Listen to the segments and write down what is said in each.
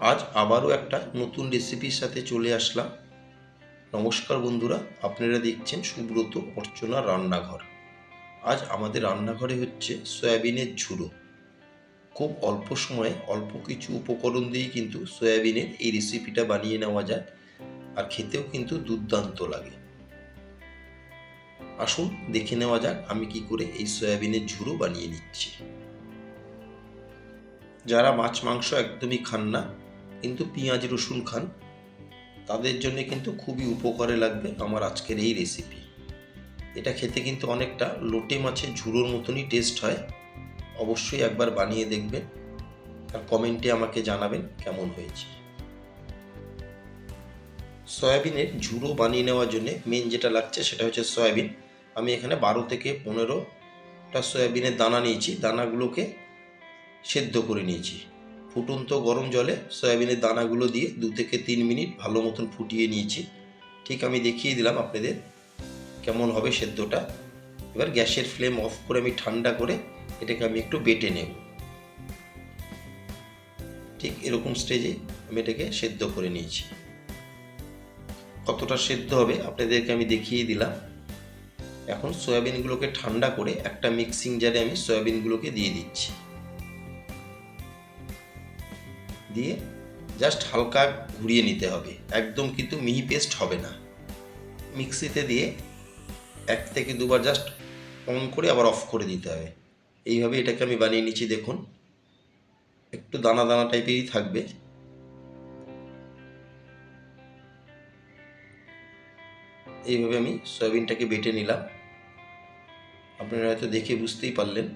আজ আবারও একটা নতুন রেসিপির সাথে চলে আসলাম। নমস্কার বন্ধুরা, আপনারা দেখছেন সুব্রত অর্চনা রান্নাঘর। আজ আমাদের রান্নাঘরে হচ্ছে সয়াবিনের ঝুড়ো। খুব অল্প সময়ে অল্প কিছু উপকরণ দিয়েই কিন্তু সয়াবিনের এই রেসিপিটা বানিয়ে নেওয়া যায় আর খেতেও কিন্তু দুর্দান্ত লাগে। আসুন দেখে নেওয়া যাক আমি কি করে এই সয়াবিনের ঝুড়ো বানিয়ে নিচ্ছি। যারা মাছ, মাংস একদমই খান না কিন্তু পেঁয়াজ, রসুন খান। তাদের জন্য কিন্তু খুবই উপকারে লাগবে আমার আজকের এই রেসিপি এটা খেতে কিন্তু অনেকটা লোটে মাছের ঝুড়োর মতনই টেস্ট হয়। অবশ্যই একবার বানিয়ে দেখবেন আর কমেন্টে আমাকে জানাবেন কেমন হয়েছে। সয়াবিনের ঝুড়ো বানিয়ে নেওয়ার জন্য মেন যেটা লাগছে সেটা হচ্ছে সয়াবিন। আমি এখানে বারো থেকে পনেরোটা সয়াবিনের দানা নিয়েছি। দানাগুলোকে সেদ্ধ করে নিয়েছি। ফুটন্ত গরম জলে সয়াবিনের দানাগুলো দিয়ে দু থেকে তিন মিনিট ভালো মতন ফুটিয়ে নিয়েছি। ঠিক আমি দেখিয়ে দিলাম আপনাদের কেমন হবে সেদ্ধটা। এবার গ্যাসের ফ্লেম অফ করে আমি ঠান্ডা করে এটাকে আমি একটু বেটে নেব। ঠিক এরকম স্টেজে আমি এটাকে সেদ্ধ করে নিয়েছি। কতটা সেদ্ধ হবে আপনাদেরকে আমি দেখিয়ে দিলাম। এখন সয়াবিনগুলোকে ঠান্ডা করে একটা মিক্সিং জারে আমি সয়াবিনগুলোকে দিয়ে দিচ্ছি। দিয়ে জাস্ট হালকা ঘুরিয়ে নিতে হবে। একদম কিন্তু মিহি পেস্ট হবে না। মিক্সিতে দিয়ে এক থেকে দুবার জাস্ট অন করে আবার অফ করে দিতে হবে। এইভাবে এটাকে আমি বানিয়ে নিচ্ছি, দেখুন। একটু দানা দানা টাইপেরই থাকবে। এইভাবে আমি সয়াবিনটাকে বেটে নিলাম। আপনারা হয়তো দেখে বুঝতেই পারলেন।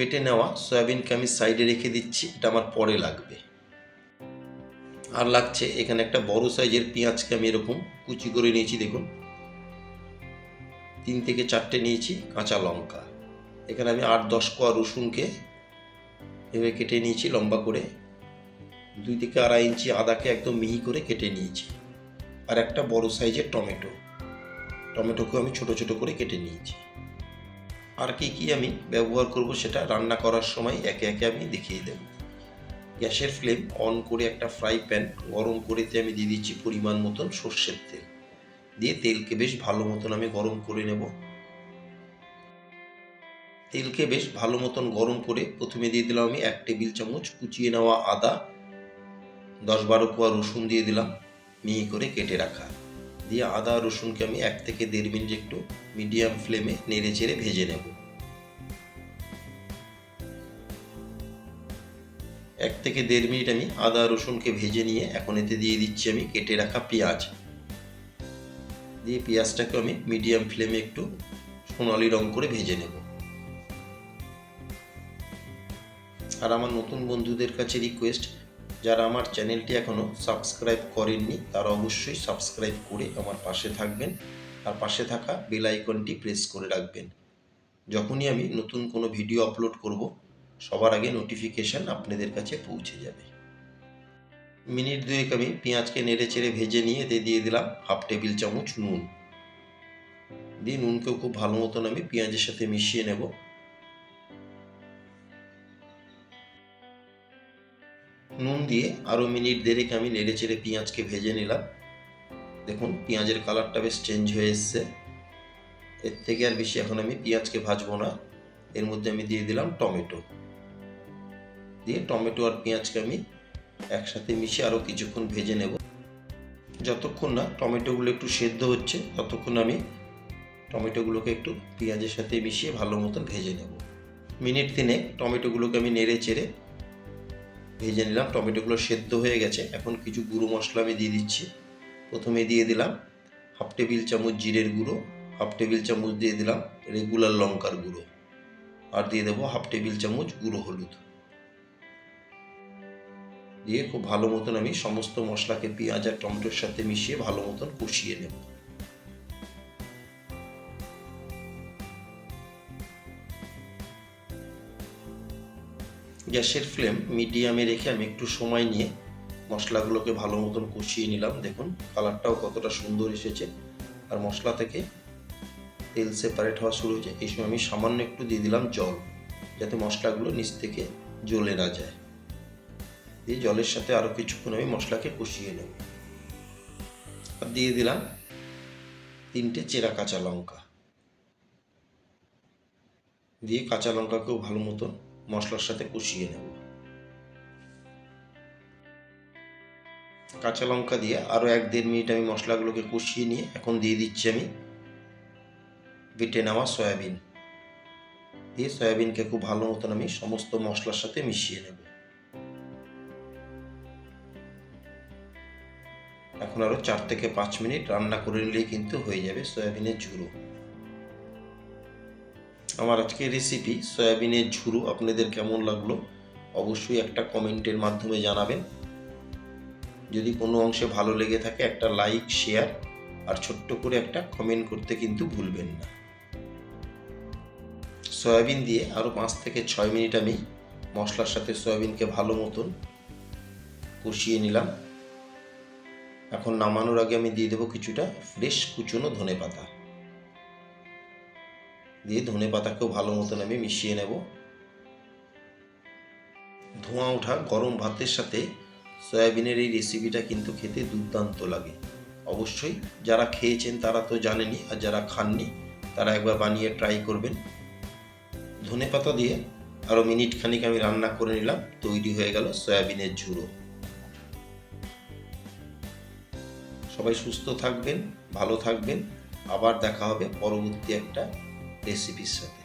বেটে নেওয়া সয়াবিনকে আমি সাইডে রেখে দিচ্ছি? এটা আমার পরে লাগবে। আর লাগছে এখানে একটা বড় সাইজের পেঁয়াজকে আমি এরকম কুচি করে নিয়েছি, দেখুন। তিন থেকে চারটে নিয়েছি, কাঁচা লঙ্কা। এখানে আমি আট দশ কোয়া রসুনকে এভাবে কেটে নিয়েছি, লম্বা করে। দুই থেকে আড়াই ইঞ্চি আদাকে একদম মিহি করে কেটে নিয়েছি। আর একটা বড় সাইজের টমেটো। টমেটোকে আমি ছোট ছোট করে কেটে নিয়েছি। আর কি কি আমি ব্যবহার করব সেটা রান্না করার সময় একে একে আমি দেখিয়ে দেব। গ্যাসের ফ্লেম অন করে একটা ফ্রাই প্যান গরম করেতে আমি দিয়ে দিচ্ছি পরিমাণ মতন সর্ষের তেল। দিয়ে তেলকে বেশ ভালো মতন আমি গরম করে নেব। তেলকে বেশ ভালো মতন গরম করে প্রথমে দিয়ে দিলাম আমি এক টেবিল চামচ কুচিয়ে নেওয়া আদা, দশ বারো কোয়া রসুন দিয়ে দিলাম। মিহি করে কেটে রাখা। দিয়ে আদা, রসুনকে আমি এক থেকে দেড় মিনিট একটু মিডিয়াম ফ্লেমে নেড়ে চেড়ে ভেজে নেব। এক থেকে দেড় মিনিট আমি আদা, রসুনকে ভেজে নিয়ে এখন এতে দিয়ে দিচ্ছি আমি কেটে রাখা পেঁয়াজ। দিয়ে পেঁয়াজটাকে আমি মিডিয়াম ফ্লেমে একটু সোনালি রং করে ভেজে নেব। আর আমার নতুন বন্ধুদের কাছে রিকোয়েস্ট যারা আমার চ্যানেলটি এখনও সাবস্ক্রাইব করেননি, তারা অবশ্যই সাবস্ক্রাইব করে আমার পাশে থাকবেন। আর পাশে থাকা বেল আইকনটি প্রেস করে রাখবেন। যখনই আমি নতুন কোনো ভিডিও আপলোড করব, সবার আগে নোটিফিকেশান আপনাদের কাছে পৌঁছে যাবে। মিনিট দুয়েক আমি পেঁয়াজকে নেড়ে চেড়ে ভেজে নিয়ে এতে দিয়ে দিলাম হাফ টেবিল চামচ নুন। দিয়ে নুনকেও খুব ভালো মতন আমি পেঁয়াজের সাথে মিশিয়ে নেব। নুন দিয়ে আরও মিনিট দেড়েক আমি নেড়ে চেড়ে পেঁয়াজকে ভেজে নিলাম। দেখুন, পেঁয়াজের কালারটা বেশ চেঞ্জ হয়ে এসছে। এর থেকে আর বেশি এখন আমি পেঁয়াজকে ভাজবো না। এর মধ্যে আমি দিয়ে দিলাম টমেটো। দিয়ে টমেটো আর পেঁয়াজকে আমি একসাথে মিশিয়ে আরও কিছুক্ষণ ভেজে নেব। যতক্ষণ না টমেটোগুলো একটু সেদ্ধ হচ্ছে, ততক্ষণ আমি টমেটোগুলোকে একটু পেঁয়াজের সাথে মিশিয়ে ভালো মতন ভেজে নেব। মিনিট তিনে টমেটোগুলোকে আমি নেড়ে চেড়ে ভেজে নিলাম, টমেটোগুলো সেদ্ধ হয়ে গেছে। এখন কিছু গুঁড়ো মশলা আমি দিয়ে দিচ্ছি। প্রথমে দিয়ে দিলাম হাফ টেবিল চামচ জিরের গুঁড়ো, হাফ টেবিল চামচ দিয়ে দিলাম রেগুলার লঙ্কার গুঁড়ো আর দিয়ে দেবো হাফ টেবিল চামচ গুঁড়ো হলুদ। দিয়ে খুব ভালো মতন আমি সমস্ত মশলাকে পেঁয়াজ আর টমেটোর সাথে মিশিয়ে ভালো মতন কষিয়ে নেব। গ্যাসের ফ্লেম মিডিয়ামে রেখে আমি একটু সময় নিয়ে মশলাগুলোকে ভালো মতন কষিয়ে নিলাম। দেখুন, কালারটাও কতটা সুন্দর এসেছে। আর মশলা থেকে তেল সেপারেট হওয়া শুরু হয়েছে। এই সময় আমি সামান্য একটু দিয়ে দিলাম জল, যাতে মশলাগুলো নিচ থেকে জ্বলে না যায়। দিয়ে জলের সাথে আরও কিছুক্ষণ আমি মশলাকে কষিয়ে নেব। আর দিয়ে দিলাম তিনটে চেরা কাঁচা লঙ্কা। দিয়ে কাঁচা লঙ্কাকেও ভালো মতন মশলার সাথে কষিয়ে নেব। কাঁচা লঙ্কা দিয়ে আরও এক দেড় মিনিট আমি মশলাগুলোকে কষিয়ে নিয়ে এখন দিয়ে দিচ্ছি আমি বেটে নেওয়া সয়াবিন। দিয়ে সয়াবিনকে খুব ভালো মতন আমি সমস্ত মশলার সাথে মিশিয়ে নেব। এখন আরও চার থেকে পাঁচ মিনিট রান্না করে নিলেই কিন্তু হয়ে যাবে সয়াবিনের ঝুড়ো আমার আজকে রেসিপি সয়াবিনের ঝুরু আপনাদের কেমন লাগল অবশ্যই একটা কমেন্টের মাধ্যমে জানাবেন। যদি কোনো অংশে ভালো লেগে থাকে একটা লাইক শেয়ার আর ছোট্ট করে একটা কমেন্ট করতে কিন্তু ভুলবেন না। সয়াবিন দিয়ে আরও পাঁচ থেকে ছয় মিনিট আমি মশলার সাথে সয়াবিনকে ভালো মতন কষিয়ে নিলাম। এখন নামানোর আগে আমি দিয়ে দেবো কিছুটা ফ্রেশ কুচনো ধনে পাতা দিয়ে ধনে পাতাকেও ভালো মতন আমি মিশিয়ে নেব। ধোঁয়া ওঠা গরম ভাতের সাথে সয়াবিনের এই রেসিপিটা কিন্তু খেতে দুর্দান্ত লাগে। অবশ্যই যারা খেয়েছেন তারা তো জানেনই আর যারা খাননি তারা একবার বানিয়ে ট্রাই করবেন। ধনে পাতা দিয়ে আরও মিনিট খানিক আমি রান্না করে নিলাম, তৈরি হয়ে গেল সয়াবিনের ঝুড়ো। সবাই সুস্থ থাকবেন, ভালো থাকবেন। আবার দেখা হবে পরবর্তী একটা রেসিপির সাথে